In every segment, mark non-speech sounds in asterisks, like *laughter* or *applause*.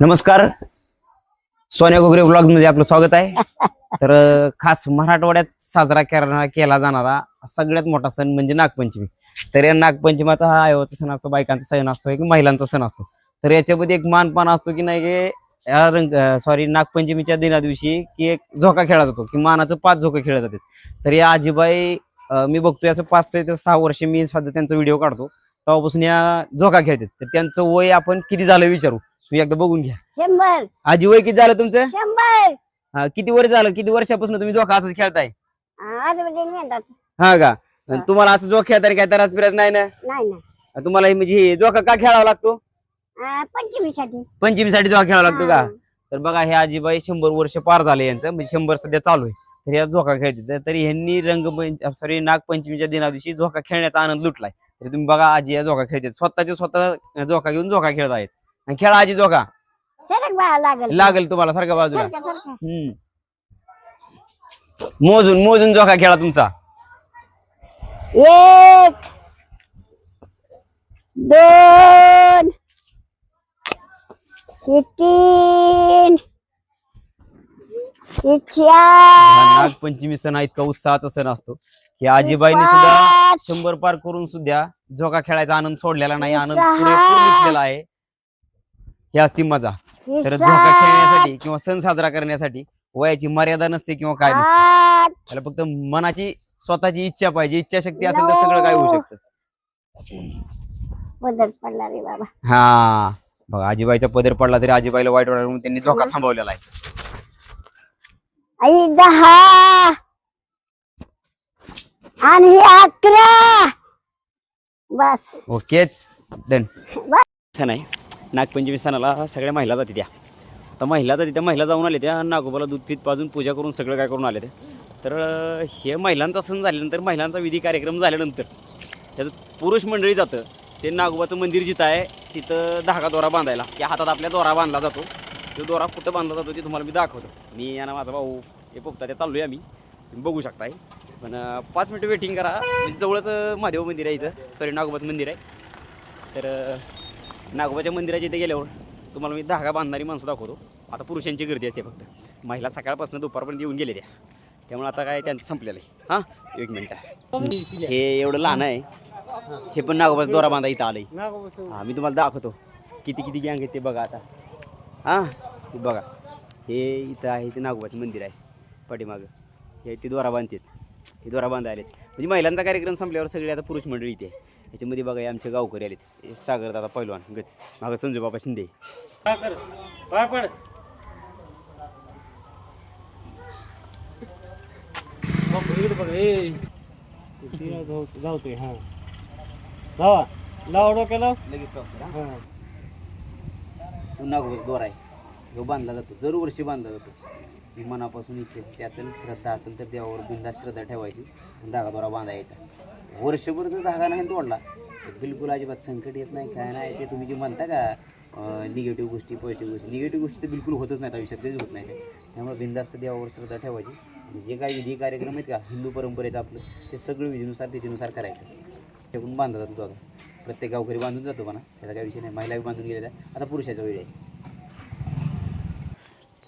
नमस्कार. सोन्या गोगरे ब्लॉगमध्ये आपलं स्वागत आहे. *laughs* तर खास मराठवाड्यात साजरा केला केला जाणारा सगळ्यात मोठा सण म्हणजे नागपंचमी. तर या नागपंचमाचा हा आयोचा सण असतो बायकांचा सण असतो एक महिलांचा सण असतो. तर याच्यामध्ये एक मानपान असतो की नाही की या रंग सॉरी नागपंचमीच्या दिना दिवशी की एक झोका खेळला जातो की मानाचं पाच झोके खेळले जातात. तर या आजीबाई मी बघतोय असं पाच ते सहा वर्ष मी सध्या त्यांचा व्हिडिओ काढतो. तेव्हापासून या झोका खेळतात. तर त्यांचं वय आपण किती झालं विचारू? मी एकदा बघून घ्या. शंभर. आजी वय किती झालं तुमचं? शंभर. हा, किती वर्ष झालं? किती वर्षापासून तुम्ही जोखा असंच खेळताय? आज म्हणजे नाही येतात हा का. तुम्हाला असं जोख खेळताय काय त्रास बिरास नाही ना? नाही ना. तुम्हाला हे म्हणजे हे जोखा का खेळावा लागतो? पंचमीसाठी. पंचमीसाठी जोखा खेळावा लागतो का. तर बघा हे आजीबाई शंभर वर्ष पार झाले यांचं. म्हणजे शंभर सध्या चालू आहे. तर या झोका खेळते. तर- तरी ह्यांनी रंगपंच सॉरी नागपंचमीच्या दिना दिवशी झोका खेळण्याचा आनंद लुटलाय. तर तुम्ही बघा आजी या झोका खेळतात स्वतःचे स्वतः झोका घेऊन झोका खेळत आहेत. आणि खेळा आजी सरक बाळा लागल लागेल तुम्हाला सारख्या बाजूला. हम्म. मोजून मोजून झोका खेळा तुमचा एक दोन हे तीन हे हा चार नागपंचमी सण हा इतका उत्साहाचा सण असतो की आजीबाईंनी सुद्धा पाच. शंभर पार करून सुद्धा झोका खेळायचा आनंद सोडलेला नाही आनंद सहा. पुरेपूर घेतलेला आहे ही असती मजा. तर झोका सात, खेळण्यासाठी किंवा सण साजरा करण्यासाठी वयाची मर्यादा नसते किंवा काय नसते. त्याला फक्त मनाची स्वतःची इच्छा पाहिजे. इच्छाशक्ती असेल तर सगळं काय होऊ. शकतं. बदल पडला रे बाबा. हा. बघा आजीबाईचा पदर पडला तरी आजीबाईला वाईट वाटलं म्हणून त्यांनी झोका थांबवलेला आहे. आई दहा. आणि हे अकरा. बस. ओकेच. डन. आहे नागपंचमी सणाला सगळ्या महिला जाते त्या. तर महिला जाते त्या महिला जाऊन आले त्या नागोबाला दूध पीत पाजून पूजा करून सगळं काय करून आले ते तर हे महिलांचा सण झाल्यानंतर महिलांचा विधी कार्यक्रम झाल्यानंतर त्याचं पुरुष मंडळी जातं. ते नागोबाचं मंदिर जिथं आहे तिथं धागा दोरा बांधायला. त्या हातात आपल्या दोरा बांधला जातो. तो दोरा कुठं बांधला जातो ते तुम्हाला मी दाखवतो. मी आणि माझा भाऊ हे पोपता ते चाललो आहे आम्ही. तुम्ही बघू शकताय पण पाच मिनटं वेटिंग करा. म्हणजे जवळच महादेव मंदिर आहे इथं. सॉरी नागोबाचं मंदिर आहे. तर नागोबाच्या मंदिराच्या इथे गेल्यावर तुम्हाला मी धागा बांधणारी माणसं दाखवतो. आता पुरुषांची गर्दी असते फक्त. महिला सकाळपासून दुपारपर्यंत येऊन गेले त्या त्यामुळे आता काय त्यांचं संपलेलं आहे. हां? एक मिनटं. हे एवढं लहान आहे. हे पण नागोबाचं दोरा बांधा इथं आलं हां मी तुम्हाला दाखवतो. किती किती गँग आहे ते बघा आता. हां? हे बघा. हे इथं आहे ते नागोबाचं मंदिर आहे. पाठीमागं. हे ते दोरा बांधतात. हे दोरा बांधा आलेत म्हणजे महिलांचा कार्यक्रम संपल्यावर सगळे आता पुरुष मंडळी इथे. आहे. याच्यामध्ये बघा हे आमचे गावकरी आलेत. हे सागर दादा पैलवान गच. मागं संजू बाबा शिंदे. धावतोय हा लावा लावा डोक्याला हा. नागोबाचा दोरा आहे. जो बांधला जातो. दरवर्षी बांधला जातो. ही मनापासून इच्छा असेल श्रद्धा असेल तर देवावर बिंदास श्रद्धा ठेवायची धागा दोरा बांधायचा. वर्षभर जर धागा नाही तोडला. तर बिलकुल अजिबात संकट येत नाही काय नाही ते तुम्ही जे म्हणता का निगेटिव्ह गोष्टी पॉझिटिव्ह गोष्टी निगेटिव्ह गोष्टी तर बिलकुल होतच नाहीत आयुष्यात तेच होत नाही. त्यामुळे बिंदास्त देवावर श्रद्धा ठेवायची. आणि जे काही विधी कार्यक्रम आहेत का हिंदू परंपरेचं आपलं ते सगळं विधीनुसार तिथीनुसार करायचं. त्याकडून बांधला जातो तो आता. प्रत्येक गावकरी बांधून जातो म्हणा त्याचा काही विषय नाही. महिला बांधून गेलेल्या आता पुरुषाचा वेळ आहे.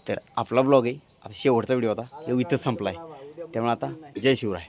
तर आपला ब्लॉग आहे. आता शेवटचा व्हिडिओ होता. हे इथंच संपला आहे त्यामुळे आता जय शिवराय.